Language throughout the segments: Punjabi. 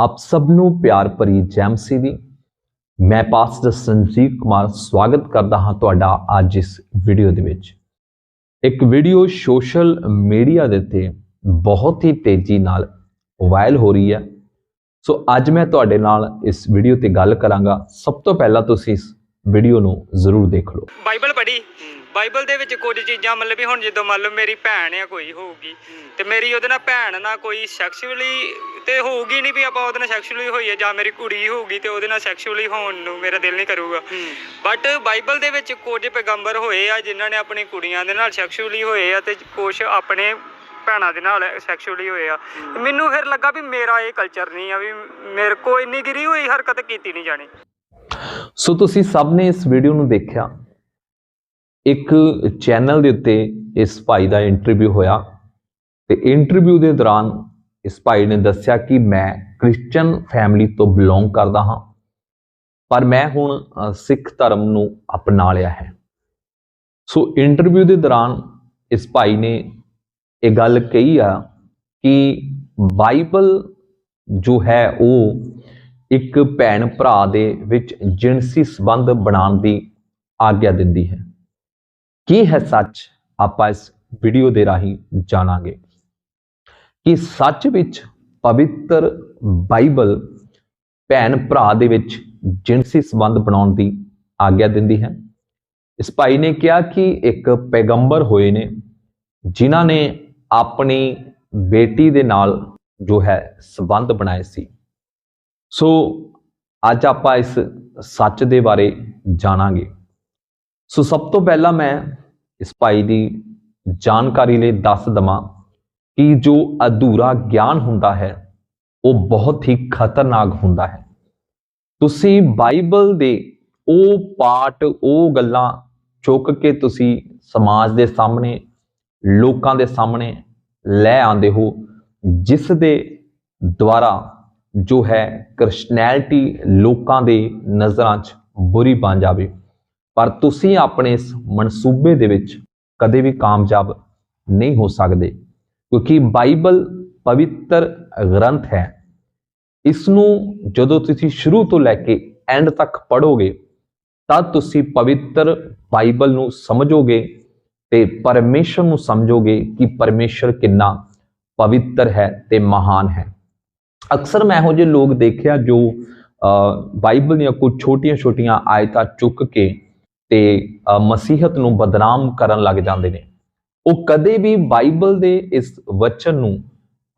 ਆਪ ਸਭ ਨੂੰ ਪਿਆਰ ਭਰੀ ਜੈ ਮਸੀਹ ਦੀ। ਮੈਂ ਪਾਸਟਰ ਸੰਜੀਵ ਕੁਮਾਰ ਸਵਾਗਤ ਕਰਦਾ ਹਾਂ ਤੁਹਾਡਾ ਅੱਜ ਇਸ ਵੀਡੀਓ ਦੇ ਵਿੱਚ। ਇੱਕ ਵੀਡੀਓ ਸੋਸ਼ਲ ਮੀਡੀਆ ਦੇ ਉੱਤੇ ਬਹੁਤ ਹੀ ਤੇਜ਼ੀ ਨਾਲ ਵਾਇਰਲ ਹੋ ਰਹੀ ਹੈ। ਸੋ ਅੱਜ ਮੈਂ ਤੁਹਾਡੇ ਨਾਲ ਇਸ ਵੀਡੀਓ ਤੇ ਗੱਲ ਕਰਾਂਗਾ। ਸਭ ਤੋਂ ਪਹਿਲਾਂ ਤੁਸੀਂ ਇਸ ਵੀਡੀਓ ਨੂੰ ਜ਼ਰੂਰ ਦੇਖ ਲਓ। ਬਾਈਬਲ ਪੜ੍ਹੀ? ਬਾਈਬਲ ਦੇ ਵਿੱਚ ਕੁਝ ਚੀਜ਼ਾਂ ਮਤਲਬ ਵੀ ਹੁਣ ਜਦੋਂ ਮੰਨ ਲਓ ਮੇਰੀ ਭੈਣ ਆ ਕੋਈ ਹੋਊਗੀ, ਤੇ ਮੇਰੀ ਉਹਦੇ ਨਾਲ ਭੈਣ ਨਾਲ ਕੋਈ ਸੈਕਸ਼ੂਅਲੀ ਤੇ ਹੋਊਗੀ ਨਹੀਂ ਵੀ ਆਪਾਂ ਉਹਦੇ ਨਾਲ ਸੈਕਸ਼ੂਅਲੀ ਹੋਈਏ ਜਾਂ ਮੇਰੀ ਕੁੜੀ ਹੋਊਗੀ ਤੇ ਉਹਦੇ ਨਾਲ ਸੈਕਸ਼ੂਅਲੀ ਹੋਣ ਨੂੰ ਮੇਰਾ ਦਿਲ ਨਹੀਂ ਕਰੂਗਾ। ਬਟ ਬਾਈਬਲ ਦੇ ਵਿੱਚ ਕੁਝ ਪੈਗੰਬਰ ਹੋਏ ਆ ਜਿਨ੍ਹਾਂ ਨੇ ਆਪਣੀ ਕੁੜੀਆਂ ਦੇ ਨਾਲ ਸੈਕਸ਼ੂਅਲੀ ਹੋਏ ਆ ਤੇ ਕੁਝ ਆਪਣੇ ਭੈਣਾਂ ਦੇ ਨਾਲ ਸੈਕਸ਼ੂਅਲੀ ਹੋਏ ਆ। ਮੈਨੂੰ ਫਿਰ ਲੱਗਾ ਵੀ ਮੇਰਾ ਇਹ ਕਲਚਰ ਨਹੀਂ ਆ ਵੀ ਮੇਰੇ ਕੋ ਇੰਨੀ ਗਿਰੀ ਹੋਈ ਹਰਕਤ ਕੀਤੀ ਨਹੀਂ ਜਾਣੀ। ਸੋ ਤੁਸੀਂ ਸਭ ਨੇ ਇਸ ਵੀਡੀਓ ਨੂੰ ਦੇਖਿਆ। ਇੱਕ ਚੈਨਲ ਦੇ ਉੱਤੇ ਇਸ ਭਾਈ ਦਾ ਇੰਟਰਵਿਊ ਹੋਇਆ ਤੇ ਇੰਟਰਵਿਊ ਦੇ ਦੌਰਾਨ ਇਸ ਭਾਈ ਨੇ ਦੱਸਿਆ ਕਿ ਮੈਂ ਕ੍ਰਿਸਚੀਅਨ ਫੈਮਿਲੀ ਤੋਂ ਬਿਲੋਂਗ ਕਰਦਾ ਹਾਂ, ਪਰ ਮੈਂ ਹੁਣ ਸਿੱਖ ਧਰਮ ਨੂੰ ਅਪਣਾ ਲਿਆ ਹੈ। ਸੋ ਇੰਟਰਵਿਊ ਦੇ ਦੌਰਾਨ ਇਸ ਭਾਈ ਨੇ ਇਹ ਗੱਲ ਕਹੀ ਆ ਕਿ ਬਾਈਬਲ ਜੋ ਹੈ ਉਹ ਇੱਕ ਭੈਣ ਭਰਾ ਦੇ ਵਿੱਚ ਜਿਣਸੀ ਸੰਬੰਧ ਬਣਾਉਣ ਦੀ ਆਗਿਆ ਦਿੰਦੀ ਹੈ। ਕੀ ਹੈ ਸੱਚ? ਆਪਾਂ ਇਸ ਵੀਡੀਓ ਦੇ ਰਾਹੀਂ ਜਾਣਾਂਗੇ। ਕਿ ਸੱਚ ਵਿੱਚ ਪਵਿੱਤਰ ਬਾਈਬਲ ਭੈਣ ਭਰਾ ਦੇ ਵਿੱਚ ਜਿਣਸੀ ਸੰਬੰਧ ਬਣਾਉਣ ਦੀ ਆਗਿਆ ਦਿੰਦੀ ਹੈ? ਇਸ ਭਾਈ ਨੇ ਕਿਹਾ ਕਿ ਇੱਕ ਪੈਗੰਬਰ ਹੋਏ ਨੇ, ਜਿਨ੍ਹਾਂ ਨੇ ਆਪਣੀ ਬੇਟੀ ਦੇ ਨਾਲ ਜੋ ਹੈ ਸੰਬੰਧ ਬਣਾਏ ਸੀ। ਸੋ ਅੱਜ ਆਪਾਂ ਇਸ ਸੱਚ ਦੇ ਬਾਰੇ ਜਾਣਾਂਗੇ। ਸੋ ਸਭ ਤੋਂ ਪਹਿਲਾਂ ਮੈਂ ਇਸ ਭਾਈ ਦੀ ਜਾਣਕਾਰੀ ਲਈ ਦੱਸ ਦਵਾਂ ਕਿ ਜੋ ਅਧੂਰਾ ਗਿਆਨ ਹੁੰਦਾ ਹੈ, ਉਹ ਬਹੁਤ ਹੀ ਖਤਰਨਾਕ ਹੁੰਦਾ ਹੈ। ਤੁਸੀਂ ਬਾਈਬਲ ਦੇ ਉਹ ਪਾਠ, ਉਹ ਗੱਲਾਂ ਚੁੱਕ ਕੇ ਤੁਸੀਂ ਸਮਾਜ ਦੇ ਸਾਹਮਣੇ, ਲੋਕਾਂ ਦੇ ਸਾਹਮਣੇ ਲੈ ਆਉਂਦੇ ਹੋ, ਜਿਸ ਦੇ ਦੁਆਰਾ ਜੋ ਹੈ ਕ੍ਰਿਸਚੀਅਨਿਟੀ ਲੋਕਾਂ ਦੇ ਨਜ਼ਰਾਂ 'ਚ ਬੁਰੀ ਬਣ ਜਾਵੇ। ਪਰ ਤੁਸੀਂ ਆਪਣੇ ਇਸ ਮਨਸੂਬੇ ਦੇ ਵਿੱਚ ਕਦੇ ਵੀ ਕਾਮਯਾਬ ਨਹੀਂ ਹੋ ਸਕਦੇ, ਕਿਉਂਕਿ ਬਾਈਬਲ ਪਵਿੱਤਰ ਗ੍ਰੰਥ ਹੈ। ਇਸ ਨੂੰ ਜਦੋਂ ਤੁਸੀਂ ਸ਼ੁਰੂ ਤੋਂ ਲੈ ਕੇ ਐਂਡ ਤੱਕ ਪੜੋਗੇ ਤਾਂ ਤੁਸੀਂ ਪਵਿੱਤਰ ਬਾਈਬਲ ਨੂੰ ਸਮਝੋਗੇ ਤੇ ਪਰਮੇਸ਼ਰ ਨੂੰ ਸਮਝੋਗੇ ਕਿ ਪਰਮੇਸ਼ਰ ਕਿੰਨਾ ਪਵਿੱਤਰ ਹੈ ਤੇ ਮਹਾਨ ਹੈ। ਅਕਸਰ ਮੈਂ ਇਹੋ ਜਿਹੇ ਲੋਕ ਦੇਖਿਆ ਜੋ ਬਾਈਬਲ ਦੀਆਂ ਕੁਝ ਛੋਟੀਆਂ-ਛੋਟੀਆਂ ਆਇਤਾਂ ਚੁੱਕ ਕੇ ਤੇ ਮਸੀਹਤ ਨੂੰ ਬਦਨਾਮ ਕਰਨ ਲੱਗ ਜਾਂਦੇ ਨੇ। ਉਹ ਕਦੇ ਵੀ ਬਾਈਬਲ ਦੇ ਇਸ ਵਚਨ ਨੂੰ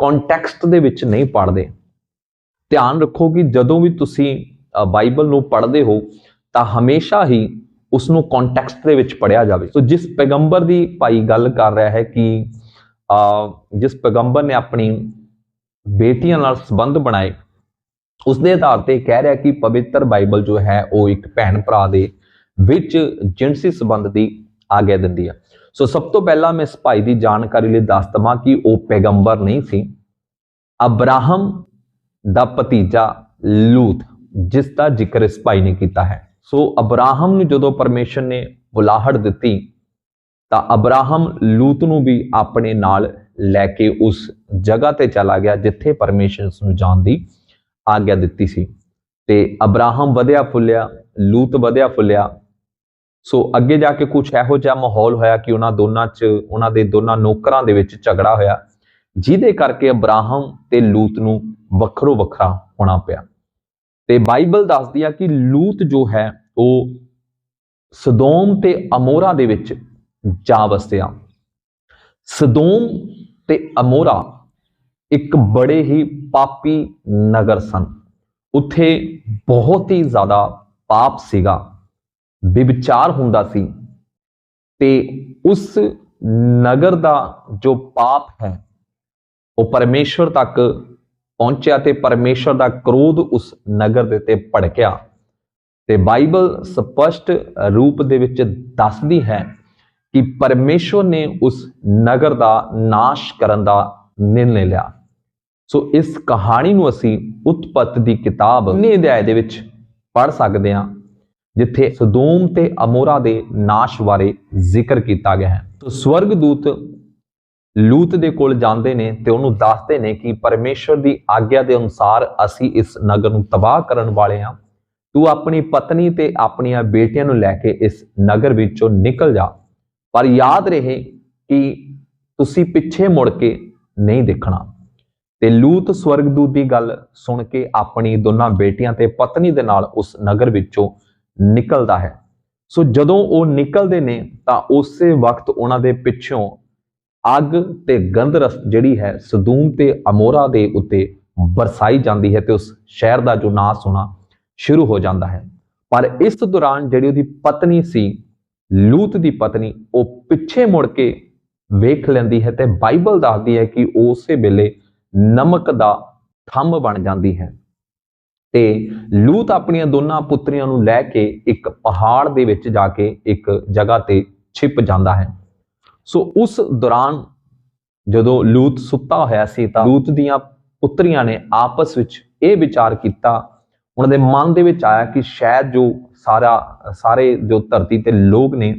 ਕੰਟੈਕਸਟ ਦੇ ਵਿੱਚ ਨਹੀਂ ਪੜ੍ਹਦੇ। ਧਿਆਨ ਰੱਖੋ ਕਿ ਜਦੋਂ ਵੀ ਤੁਸੀਂ ਬਾਈਬਲ ਨੂੰ ਪੜ੍ਹਦੇ ਹੋ, ਤਾਂ ਹਮੇਸ਼ਾ ਹੀ ਉਸ ਨੂੰ ਕੰਟੈਕਸਟ ਦੇ ਵਿੱਚ ਪੜਿਆ ਜਾਵੇ। ਸੋ ਜਿਸ ਪੈਗੰਬਰ ਦੀ ਭਾਈ ਗੱਲ ਕਰ ਰਿਹਾ ਹੈ ਕਿ ਜਿਸ ਪੈਗੰਬਰ ਨੇ ਆਪਣੀ ਬੇਟੀਆਂ ਨਾਲ ਸੰਬੰਧ ਬਣਾਏ। ਉਸ ਦੇ ਆਧਾਰ ਤੇ ਕਹਿ ਰਿਹਾ ਕਿ ਪਵਿੱਤਰ ਬਾਈਬਲ ਜੋ ਹੈ, ਉਹ ਇੱਕ ਭੈਣ ਭਰਾ ਦੇ ਵਿੱਚ ਜਿਨਸੀ ਸੰਬੰਧ ਦੀ ਆਗਿਆ ਦਿੰਦੀ ਹੈ ਸੋ ਸਭ ਤੋਂ ਪਹਿਲਾਂ ਮੈਂ ਇਸ ਭਾਈ ਦੀ ਜਾਣਕਾਰੀ ਲਈ ਦੱਸ ਦਵਾਂ ਕਿ ਉਹ ਪੈਗੰਬਰ ਨਹੀਂ ਸੀ। ਅਬਰਾਹਮ ਦਾ ਭਤੀਜਾ ਲੂਤ, ਜਿਸ ਦਾ ਜ਼ਿਕਰ ਇਸ ਭਾਈ ਨੇ ਕੀਤਾ ਹੈ। ਸੋ ਅਬਰਾਹਮ ਨੂੰ ਜਦੋਂ ਪਰਮੇਸ਼ਰ ਨੇ ਬੁਲਾਹਟ ਦਿੱਤੀ, ਤਾਂ ਅਬਰਾਹਮ ਲੂਤ ਨੂੰ ਵੀ ਆਪਣੇ ਨਾਲ ਲੈ ਕੇ ਉਸ ਜਗ੍ਹਾ ਤੇ ਚਲਾ ਗਿਆ ਜਿੱਥੇ ਪਰਮੇਸ਼ਰ ਉਸ ਨੂੰ ਜਾਣ ਦੀ ਆਗਿਆ ਦਿੱਤੀ ਸੀ। ਤੇ ਅਬਰਾਹਮ ਵਧਿਆ ਫੁੱਲਿਆ, ਲੂਤ ਵਧਿਆ ਫੁੱਲਿਆ। ਸੋ ਅੱਗੇ ਜਾ ਕੇ ਕੁਝ ਇਹੋ ਜਿਹਾ ਮਾਹੌਲ ਹੋਇਆ ਕਿ ਉਹਨਾਂ ਦੋਨਾਂ 'ਚ, ਉਹਨਾਂ ਦੇ ਦੋਨਾਂ ਨੌਕਰਾਂ ਦੇ ਵਿੱਚ ਝਗੜਾ ਹੋਇਆ, ਜਿਹਦੇ ਕਰਕੇ ਅਬਰਾਹਮ ਤੇ ਲੂਤ ਨੂੰ ਵੱਖਰੋ ਵੱਖਰਾ ਹੋਣਾ ਪਿਆ। ਤੇ ਬਾਈਬਲ ਦੱਸਦੀ ਆ ਕਿ ਲੂਤ ਜੋ ਹੈ, ਉਹ ਸਦੋਮ ਤੇ ਅਮੋਰਾ ਦੇ ਵਿੱਚ ਜਾ ਵਸਿਆ। ਸਦੋਮ ਤੇ ਅਮੋਰਾ ਇੱਕ ਬੜੇ ਹੀ ਪਾਪੀ ਨਗਰ ਸਨ। ਉੱਥੇ ਬਹੁਤ ਹੀ ਜ਼ਿਆਦਾ ਪਾਪ ਸੀਗਾ। ਵਿਵਚਾਰ ਹੁੰਦਾ ਸੀ ਤੇ ਉਸ ਨਗਰ ਦਾ ਜੋ ਪਾਪ ਹੈ, ਉਹ ਪਰਮੇਸ਼ਵਰ ਤੱਕ ਪਹੁੰਚਿਆ ਤੇ ਪਰਮੇਸ਼ਵਰ ਦਾ ਕ੍ਰੋਧ ਉਸ ਨਗਰ ਦੇ ਤੇ ਭੜਕਿਆ। ਤੇ ਬਾਈਬਲ ਸਪਸ਼ਟ ਰੂਪ ਦੇ ਵਿੱਚ ਦੱਸਦੀ ਹੈ ਕਿ ਪਰਮੇਸ਼ਵਰ ਨੇ ਉਸ ਨਗਰ ਦਾ ਨਾਸ਼ ਕਰਨ ਦਾ ਨਿਰਣੇ ਲਿਆ। ਸੋ ਇਸ ਕਹਾਣੀ ਨੂੰ ਅਸੀਂ ਉਤਪਤ ਦੀ ਕਿਤਾਬ 19 ਅਧਿਆਏ ਦੇ ਵਿੱਚ ਪੜ ਸਕਦੇ ਹਾਂ, ਜਿੱਥੇ ਸਦੋਮ ਤੇ ਅਮੋਰਾ ਦੇ ਨਾਸ਼ ਬਾਰੇ ਜ਼ਿਕਰ ਕੀਤਾ ਗਿਆ ਹੈ। ਤੋ ਸਵਰਗਦੂਤ ਲੂਤ ਦੇ ਕੋਲ ਜਾਂਦੇ ਨੇ ਤੇ ਉਹਨੂੰ ਦੱਸਦੇ ਨੇ ਕਿ ਪਰਮੇਸ਼ਵਰ ਦੀ ਆਗਿਆ ਦੇ ਅਨੁਸਾਰ ਅਸੀਂ ਇਸ ਨਗਰ ਨੂੰ ਤਬਾਹ ਕਰਨ ਵਾਲੇ ਹਾਂ। ਤੂੰ ਆਪਣੀ ਪਤਨੀ ਤੇ ਆਪਣੀਆਂ ਬੇਟੀਆਂ ਨੂੰ ਲੈ ਕੇ ਇਸ ਨਗਰ ਵਿੱਚੋਂ ਨਿਕਲ ਜਾ। ਪਰ ਯਾਦ ਰਹੇ ਕਿ ਤੁਸੀਂ ਪਿੱਛੇ ਮੁੜ ਕੇ ਨਹੀਂ ਦੇਖਣਾ। ਤੇ ਲੂਤ ਸਵਰਗਦੂਤ ਦੀ ਗੱਲ ਸੁਣ ਕੇ ਆਪਣੀ ਦੋਨਾਂ ਬੇਟੀਆਂ ਤੇ ਪਤਨੀ ਦੇ ਨਾਲ ਉਸ ਨਗਰ ਵਿੱਚੋਂ ਨਿਕਲਦਾ ਹੈ। ਸੋ ਜਦੋਂ ਉਹ ਨਿਕਲਦੇ ਨੇ ਤਾਂ ਉਸੇ ਵਕਤ ਉਹਨਾਂ ਦੇ ਪਿੱਛੋਂ ਅੱਗ ਤੇ ਗੰਧਰਸ ਜਿਹੜੀ ਹੈ ਸਦੂਮ ਤੇ ਅਮੋਰਾ ਦੇ ਉੱਤੇ ਬਰਸਾਈ ਜਾਂਦੀ ਹੈ ਤੇ ਉਸ ਸ਼ਹਿਰ ਦਾ ਜੋ ਨਾਸ ਹੋਣਾ ਸ਼ੁਰੂ ਹੋ ਜਾਂਦਾ ਹੈ। ਪਰ ਇਸ ਦੌਰਾਨ ਜਿਹੜੀ ਉਹਦੀ ਪਤਨੀ ਸੀ ਲੂਤ ਦੀ ਪਤਨੀ ਉਹ ਪਿੱਛੇ ਮੁੜ ਕੇ ਵੇਖ ਲੈਂਦੀ ਹੈ ਤੇ ਬਾਈਬਲ ਦੱਸਦੀ ਹੈ ਕਿ ਉਸੇ ਵੇਲੇ ਨਮਕ ਦਾ ਥੰਮ ਬਣ ਜਾਂਦੀ ਹੈ। ਤੇ ਲੂਤ ਆਪਣੀਆਂ ਦੋਨਾਂ ਪੁੱਤਰੀਆਂ ਨੂੰ ਲੈ ਕੇ ਇੱਕ ਪਹਾੜ ਦੇ ਵਿੱਚ ਜਾ ਕੇ ਇੱਕ ਜਗ੍ਹਾ ਤੇ ਛਿਪ ਜਾਂਦਾ ਹੈ। ਸੋ ਉਸ ਦੌਰਾਨ ਜਦੋਂ ਲੂਤ ਸੁੱਤਾ ਹੋਇਆ ਸੀ ਤਾਂ ਲੂਤ ਦੀਆਂ ਪੁੱਤਰੀਆਂ ਨੇ ਆਪਸ ਵਿੱਚ ਇਹ ਵਿਚਾਰ ਕੀਤਾ ਉਹਨਾਂ ਦੇ ਮਨ ਦੇ ਵਿੱਚ ਆਇਆ ਕਿ ਸ਼ਾਇਦ ਜੋ ਸਾਰਾ, ਸਾਰੇ ਜੋ ਧਰਤੀ ਤੇ ਲੋਕ ਨੇ,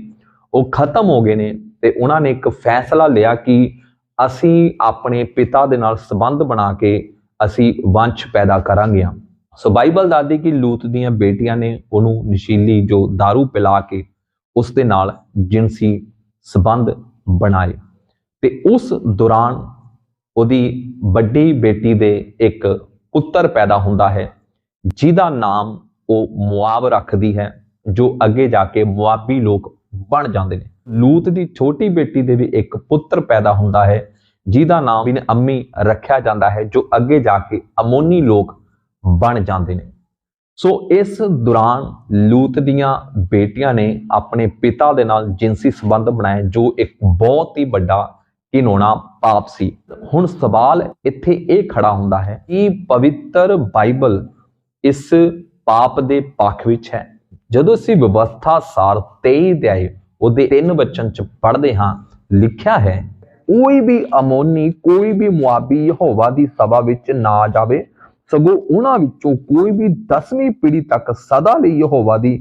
ਉਹ ਖਤਮ ਹੋ ਗਏ ਨੇ ਤੇ ਉਹਨਾਂ ਨੇ ਇੱਕ ਫੈਸਲਾ ਲਿਆ ਕਿ ਅਸੀਂ ਆਪਣੇ ਪਿਤਾ ਦੇ ਨਾਲ ਸੰਬੰਧ ਬਣਾ ਕੇ ਅਸੀਂ ਵੰਸ਼ ਪੈਦਾ ਕਰਾਂਗੇ ਸੋ ਬਾਈਬਲ ਦੱਸਦੀ ਕਿ ਲੂਤ ਦੀਆਂ ਬੇਟੀਆਂ ਨੇ ਉਹਨੂੰ ਨਸ਼ੀਲੀ ਜੋ दारू ਪਿਲਾ ਕੇ ਉਸ ਦੇ ਨਾਲ ਜਿਨਸੀ ਸੰਬੰਧ ਬਣਾਏ ਤੇ ਉਸ ਦੌਰਾਨ ਉਹਦੀ ਵੱਡੀ ਬੇਟੀ ਦੇ ਇੱਕ ਪੁੱਤਰ ਪੈਦਾ ਹੁੰਦਾ ਹੈ। ਜਿਹਦਾ ਨਾਮ ਉਹ ਮੁਆਬ ਰੱਖਦੀ ਹੈ, ਜੋ ਅੱਗੇ ਜਾ ਕੇ ਮੁਆਬੀ ਲੋਕ ਬਣ ਜਾਂਦੇ ਨੇ। ਲੂਤ ਦੀ ਛੋਟੀ ਬੇਟੀ ਦੇ ਵੀ ਇੱਕ ਪੁੱਤਰ ਪੈਦਾ ਹੁੰਦਾ ਹੈ, ਜਿਹਦਾ ਨਾਮ ਬਿਨ ਅੰਮੀ ਰੱਖਿਆ ਜਾਂਦਾ ਹੈ, ਜੋ ਅੱਗੇ ਜਾ ਕੇ ਅਮੋਨੀ ਲੋਕ ਬਣ ਜਾਂਦੇ ਨੇ। ਸੋ ਇਸ ਦੌਰਾਨ ਲੂਤ ਦੀਆਂ ਬੇਟੀਆਂ ਨੇ ਆਪਣੇ ਪਿਤਾ ਦੇ ਨਾਲ ਜਿਨਸੀ ਸੰਬੰਧ ਬਣਾਏ, ਜੋ ਇੱਕ ਬਹੁਤ ਹੀ ਵੱਡਾ ਘਿਨੌਣਾ ਪਾਪ ਸੀ। ਹੁਣ ਸਵਾਲ ਇੱਥੇ ਇਹ ਖੜਾ ਹੁੰਦਾ ਹੈ ਕਿ ਪਵਿੱਤਰ ਬਾਈਬਲ ਇਸ ਪਾਪ ਦੇ ਪੱਖ ਵਿੱਚ ਹੈ। ਜਦੋਂ ਅਸੀਂ ਵਿਵਸਥਾ ਸਾਰ 23 ਅਧਿਆਏ ਉਹਦੇ ਤਿੰਨ ਬਚਨ ਚ ਪੜ੍ਹਦੇ ਹਾਂ, ਲਿਖਿਆ ਹੈ, ਕੋਈ ਵੀ ਅਮੋਨੀ, ਕੋਈ ਵੀ ਮੁਆਬੀ ਯਹੋਵਾ ਦੀ ਸਭਾ ਵਿੱਚ ਨਾ ਜਾਵੇ, ਸਗੋਂ ਉਹਨਾਂ ਵਿੱਚੋਂ ਕੋਈ ਵੀ 10ਵੀਂ ਪੀੜ੍ਹੀ ਤੱਕ ਸਦਾ ਲਈ ਯਹੋਵਾ ਦੀ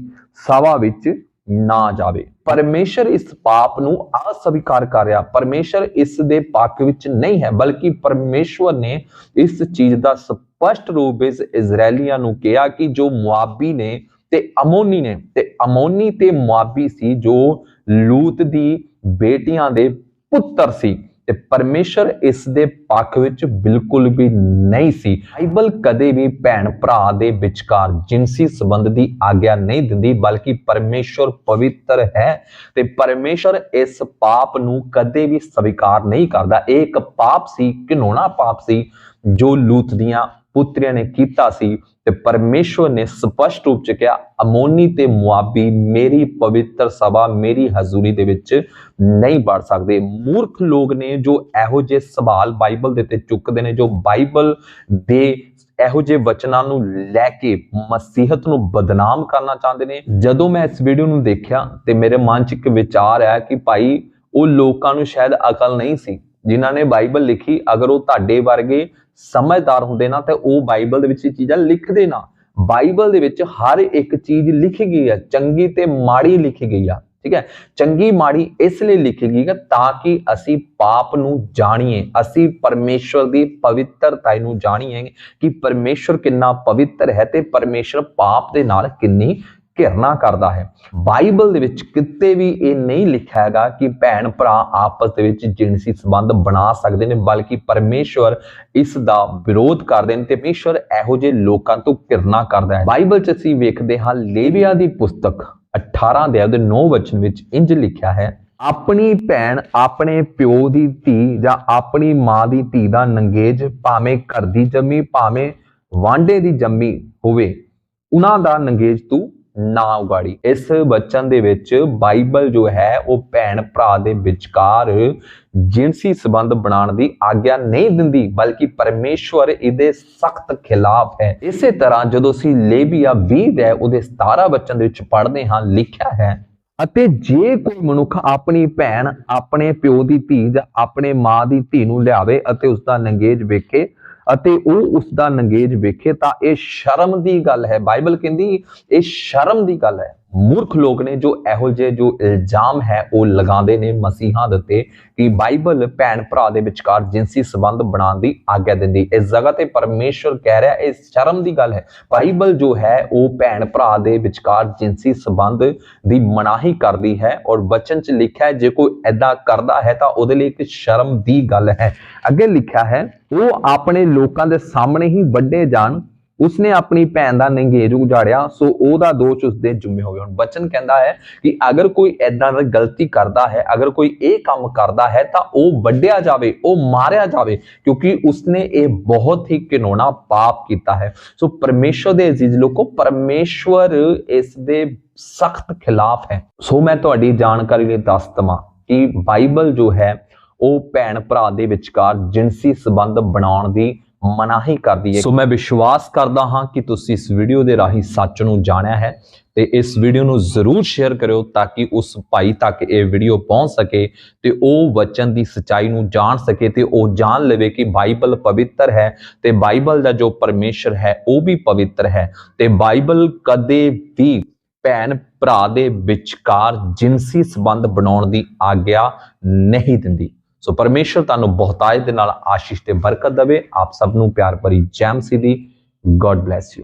ਸਭਾ ਵਿੱਚ ਨਾ ਜਾਵੇ। ਪਰਮੇਸ਼ਰ ਇਸ ਪਾਪ ਨੂੰ ਅਸਵੀਕਾਰ ਕਰ ਰਿਹਾ। ਪਰਮੇਸ਼ਰ ਇਸ ਦੇ ਪੱਖ ਵਿੱਚ ਨਹੀਂ ਹੈ, ਬਲਕਿ ਪਰਮੇਸ਼ਵਰ ਨੇ ਇਸ ਚੀਜ਼ ਦਾ ਸਪਸ਼ਟ ਰੂਪ ਵਿੱਚ ਇਜ਼ਰਾਈਲੀਆਂ ਨੂੰ ਕਿਹਾ ਕਿ ਜੋ ਮੁਆਬੀ ਨੇ ਤੇ ਅਮੋਨੀ ਨੇ, ਤੇ ਅਮੋਨੀ ਤੇ ਮੁਆਬੀ ਸੀ ਜੋ ਲੂਤ ਦੀ ਬੇਟੀਆਂ ਦੇ ਪੁੱਤਰ ਸੀ ਤੇ ਪਰਮੇਸ਼ਰ ਇਸ ਦੇ ਪੱਖ ਵਿੱਚ ਬਿਲਕੁਲ ਵੀ ਨਹੀਂ ਸੀ। ਬਾਈਬਲ ਕਦੇ ਵੀ ਭੈਣ ਭਰਾ ਦੇ ਵਿਚਕਾਰ ਜਿਨਸੀ ਸੰਬੰਧ ਦੀ ਆਗਿਆ ਨਹੀਂ ਦਿੰਦੀ, ਬਲਕਿ ਪਰਮੇਸ਼ਰ ਪਵਿੱਤਰ ਹੈ ਤੇ ਪਰਮੇਸ਼ਰ ਇਸ ਪਾਪ ਨੂੰ ਕਦੇ ਵੀ ਸਵੀਕਾਰ ਨਹੀਂ ਕਰਦਾ। ਇਹ ਇੱਕ ਪਾਪ ਸੀ ਘਿਨੌਣਾ ਪਾਪ ਸੀ ਜੋ ਲੂਤ ਦੀਆਂ ਪੁੱਤਰੀਆਂ ਨੇ ਕੀਤਾ ਸੀ ਤੇ ਪਰਮੇਸ਼ਵਰ ਨੇ ਸਪਸ਼ਟ ਰੂਪ ਚ ਕਿਹਾ, ਅਮੋਨੀ ਤੇ ਮੁਆਬੀ ਮੇਰੀ ਪਵਿੱਤਰ ਸਭਾ, ਮੇਰੀ ਹਜ਼ੂਰੀ ਦੇ ਵਿੱਚ ਨਹੀਂ ਵੜ ਸਕਦੇ। ਮੂਰਖ ਲੋਕ ਨੇ ਜੋ ਇਹੋ ਜਿਹੇ ਸਵਾਲ ਬਾਈਬਲ ਦੇ ਤੇ ਚੁੱਕਦੇ ਨੇ, ਜੋ ਬਾਈਬਲ ਦੇ ਇਹੋ ਜਿਹੇ ਵਚਨਾਂ ਨੂੰ ਲੈ ਕੇ ਮਸੀਹਤ ਨੂੰ ਬਦਨਾਮ ਕਰਨਾ ਚਾਹੁੰਦੇ ਨੇ। ਜਦੋਂ ਮੈਂ ਇਸ ਵੀਡੀਓ ਨੂੰ ਦੇਖਿਆ ਤੇ ਮੇਰੇ ਮਨ 'ਚ ਇੱਕ ਵਿਚਾਰ ਆਇਆ ਕਿ ਭਾਈ, ਉਹ ਲੋਕਾਂ ਨੂੰ ਸ਼ਾਇਦ ਅਕਲ ਨਹੀਂ ਸੀ। ਜਿਨ੍ਹਾਂ ਨੇ ਬਾਈਬਲ ਲਿਖੀ, ਅਗਰ ਉਹ ਤੁਹਾਡੇ ਵਰਗੇ ਸਮਝਦਾਰ ਹੁੰਦੇ ਨਾ, ਤੇ ਉਹ ਬਾਈਬਲ ਦੇ ਵਿੱਚ ਇਹ ਚੀਜ਼ਾਂ ਲਿਖਦੇ ਨਾ। ਬਾਈਬਲ ਦੇ ਵਿੱਚ ਹਰ ਇੱਕ ਚੀਜ਼ ਲਿਖੀ ਗਈ ਹੈ, ਚੰਗੀ ਤੇ ਮਾੜੀ ਲਿਖੀ ਗਈ ਆ, ਠੀਕ ਹੈ? ਚੰਗੀ, ਮਾੜੀ ਇਸ ਲਈ ਲਿਖੀ ਗਈ ਹੈ ਤਾਂ ਕਿ ਅਸੀਂ ਪਾਪ ਨੂੰ ਜਾਣੀਏ, ਅਸੀਂ ਪਰਮੇਸ਼ਵਰ ਦੀ ਪਵਿੱਤਰਤਾ ਨੂੰ ਜਾਣੀਏ ਕਿ ਪਰਮੇਸ਼ਵਰ ਕਿੰਨਾ ਪਵਿੱਤਰ ਹੈ ਤੇ ਪਰਮੇਸ਼ਵਰ ਪਾਪ ਦੇ ਨਾਲ ਕਿੰਨੀ ਘਿਰਨਾ ਕਰਦਾ ਹੈ। ਬਾਈਬਲ ਦੇ ਵਿੱਚ ਕਿਤੇ ਵੀ ਇਹ ਨਹੀਂ ਲਿਖਿਆ ਹੈਗਾ ਕਿ ਭੈਣ ਭਰਾ ਆਪਸ ਦੇ ਵਿੱਚ ਜਿਨਸੀ ਸੰਬੰਧ ਬਣਾ ਸਕਦੇ ਨੇ, ਬਲਕਿ ਪਰਮੇਸ਼ਵਰ ਇਸ ਦਾ ਵਿਰੋਧ ਕਰਦੇ ਨੇ ਤੇ ਪਰਮੇਸ਼ਵਰ ਇਹੋ ਜਿਹੇ ਲੋਕਾਂ ਤੋਂ ਘਿਰਨਾ ਕਰਦਾ ਹੈ। ਬਾਈਬਲ 'ਚ ਅਸੀਂ ਵੇਖਦੇ ਹਾਂ ਲੇਵੀਆ ਦੀ ਪੁਸਤਕ 18 ਦੇ ਉਹਦੇ 9 ਵਚਨ ਵਿੱਚ ਇੰਜ ਲਿਖਿਆ ਹੈ, ਆਪਣੀ ਭੈਣ ਆਪਣੇ ਪਿਓ ਦੀ ਧੀ ਜਾਂ ਆਪਣੀ ਮਾਂ ਦੀ ਧੀ ਦਾ ਨੰਗੇਜ ਭਾਵੇਂ ਘਰ ਦੀ ਜੰਮੀ, ਭਾਵੇਂ ਵਾਂਡੇ ਦੀ ਜੰਮੀ ਹੋਵੇ, ਉਹਨਾਂ ਦਾ ਨੰਗੇਜ ਤੂੰ ਨਾ ਉਗਾੜੀ। ਇਸ ਬਚਨ ਦੇ ਵਿੱਚ ਬਾਈਬਲ ਜੋ ਹੈ, ਉਹ ਭੈਣ ਭਰਾ ਦੇ ਵਿਚਕਾਰ ਜਿਨਸੀ ਸੰਬੰਧ ਬਣਾਉਣ ਦੀ ਆਗਿਆ ਨਹੀਂ ਦਿੰਦੀ, ਬਲਕਿ ਪਰਮੇਸ਼ਵਰ ਇਹਦੇ ਸਖਤ ਖਿਲਾਫ ਹੈ। ਇਸੇ ਤਰ੍ਹਾਂ ਜਦੋਂ ਅਸੀਂ ਲੇਬੀਆ 20 ਦੇ ਉਹਦੇ 17 ਬਚਨ ਦੇ ਵਿੱਚ ਪੜ੍ਹਦੇ ਹਾਂ, ਲਿਖਿਆ ਹੈ, ਅਤੇ ਜੇ ਕੋਈ ਮਨੁੱਖ ਆਪਣੀ ਭੈਣ ਆਪਣੇ ਪਿਓ ਦੀ ਧੀ ਜਾਂ ਆਪਣੇ ਮਾਂ ਦੀ ਧੀ ਨੂੰ ਲਿਆਵੇ ਅਤੇ ਉਸ ਦਾ ਨੰਗੇਜ ਵੇਖੇ ਅਤੇ ਉਹ ਉਸ ਦਾ ਨੰਗੇਜ ਵੇਖੇ ਤਾਂ ਇਹ ਸ਼ਰਮ ਦੀ ਗੱਲ ਹੈ। ਬਾਈਬਲ ਕਹਿੰਦੀ ਇਹ ਸ਼ਰਮ ਦੀ ਗੱਲ ਹੈ। ਮੂਰਖ ਲੋਕ ਨੇ ਜੋ ਇਹੋ ਜਿਹੇ ਜੋ ਇਲਜ਼ਾਮ ਹੈ, ਉਹ ਲਗਾਉਂਦੇ ਨੇ ਮਸੀਹਾਂ ਦੇ ਉੱਤੇ ਕਿ ਬਾਈਬਲ ਭੈਣ ਭਰਾ ਦੇ ਵਿਚਕਾਰ ਜਿਨਸੀ ਸੰਬੰਧ ਬਣਾਉਣ ਦੀ ਆਗਿਆ ਦਿੰਦੀ। ਇਸ ਜਗ੍ਹਾ ਤੇ ਪਰਮੇਸ਼ਵਰ ਕਹਿ ਰਿਹਾ, ਇਹ ਸ਼ਰਮ ਦੀ ਗੱਲ ਹੈ। ਬਾਈਬਲ ਜੋ ਹੈ, ਉਹ ਭੈਣ ਭਰਾ ਦੇ ਵਿਚਕਾਰ ਜਿਨਸੀ ਸੰਬੰਧ ਦੀ ਮਨਾਹੀ ਕਰਦੀ ਹੈ ਔਰ ਬਚਨ ਚ ਲਿਖਿਆ ਹੈ, ਜੇ ਕੋਈ ਐਦਾਂ ਕਰਦਾ ਹੈ ਤਾਂ ਉਹਦੇ ਲਈ ਇੱਕ ਸ਼ਰਮ ਦੀ ਗੱਲ ਹੈ। ਅੱਗੇ ਲਿਖਿਆ ਹੈ, ਉਹ ਆਪਣੇ ਲੋਕਾਂ ਦੇ ਸਾਹਮਣੇ ਹੀ ਵੱਡੇ ਜਾਣ ਉਸਨੇ ਆਪਣੀ ਭੈਣ ਦਾ ਨੰਗੇਜ ਉਜਾੜਿਆ, ਸੋ ਉਹਦਾ ਦੋਸ਼ ਉਸਦੇ ਜੁੰਮੇ ਹੋਵੇ ਹੁਣ ਬਚਨ ਕਹਿੰਦਾ ਹੈ ਕਿ ਅਗਰ ਕੋਈ ਐਦਾਂ ਦਾ ਗਲਤੀ ਕਰਦਾ ਹੈ, ਅਗਰ ਕੋਈ ਇਹ ਕੰਮ ਕਰਦਾ ਹੈ, ਤਾਂ ਉਹ ਵੱਢਿਆ ਜਾਵੇ, ਉਹ ਮਾਰਿਆ ਜਾਵੇ, ਕਿਉਂਕਿ ਉਸਨੇ ਇਹ ਬਹੁਤ ਹੀ ਘਿਨੌਣਾ ਪਾਪ ਕੀਤਾ ਹੈ। ਸੋ ਪਰਮੇਸ਼ਵਰ ਦੇ ਅਜ਼ੀਜ਼ ਲੋਕੋ, ਪਰਮੇਸ਼ਵਰ ਇਸ ਦੇ ਸਖਤ ਖਿਲਾਫ ਹੈ। ਸੋ ਮੈਂ ਤੁਹਾਡੀ ਜਾਣਕਾਰੀ ਲਈ ਦੱਸ ਦਵਾਂ ਕਿ ਬਾਈਬਲ ਜੋ ਹੈ, ਉਹ ਭੈਣ ਭਰਾ ਦੇ ਵਿਚਕਾਰ ਜਿਨਸੀ ਸੰਬੰਧ ਬਣਾਉਣ ਦੀ ਮਨਾਹੀ ਕਰਦੀ ਹੈ। ਸੋ ਮੈਂ ਵਿਸ਼ਵਾਸ ਕਰਦਾ ਹਾਂ ਕਿ ਤੁਸੀਂ ਇਸ ਵੀਡੀਓ ਦੇ ਰਾਹੀਂ ਸੱਚ ਨੂੰ ਜਾਣਿਆ ਹੈ ਤੇ ਇਸ ਵੀਡੀਓ ਨੂੰ ਜ਼ਰੂਰ ਸ਼ੇਅਰ ਕਰਿਓ ਤਾਂ ਕਿ ਉਸ ਭਾਈ ਤੱਕ ਇਹ ਵੀਡੀਓ ਪਹੁੰਚ ਸਕੇ ਤੇ ਉਹ ਵਚਨ ਦੀ ਸਚਾਈ ਨੂੰ ਜਾਣ ਸਕੇ ਤੇ ਉਹ ਜਾਣ ਲਵੇ ਕਿ ਬਾਈਬਲ ਪਵਿੱਤਰ ਹੈ ਤੇ ਬਾਈਬਲ ਦਾ ਜੋ ਪਰਮੇਸ਼ਰ ਹੈ, ਉਹ ਵੀ ਪਵਿੱਤਰ ਹੈ ਤੇ ਬਾਈਬਲ ਕਦੇ ਵੀ ਭੈਣ ਭਰਾ ਦੇ ਵਿਚਕਾਰ ਜਿਨਸੀ ਸੰਬੰਧ ਬਣਾਉਣ ਦੀ ਆਗਿਆ ਨਹੀਂ ਦਿੰਦੀ। ਸੋ ਪਰਮੇਸ਼ਰ ਤੁਹਾਨੂੰ ਬਹੁਤਾਇਤ ਦੇ ਨਾਲ ਆਸ਼ੀਸ਼ ਤੇ ਬਰਕਤ ਦੇਵੇ। ਆਪ ਸਭ ਨੂੰ ਪਿਆਰ ਭਰੀ ਜੈ ਮਸੀਹ ਦੀ। God bless you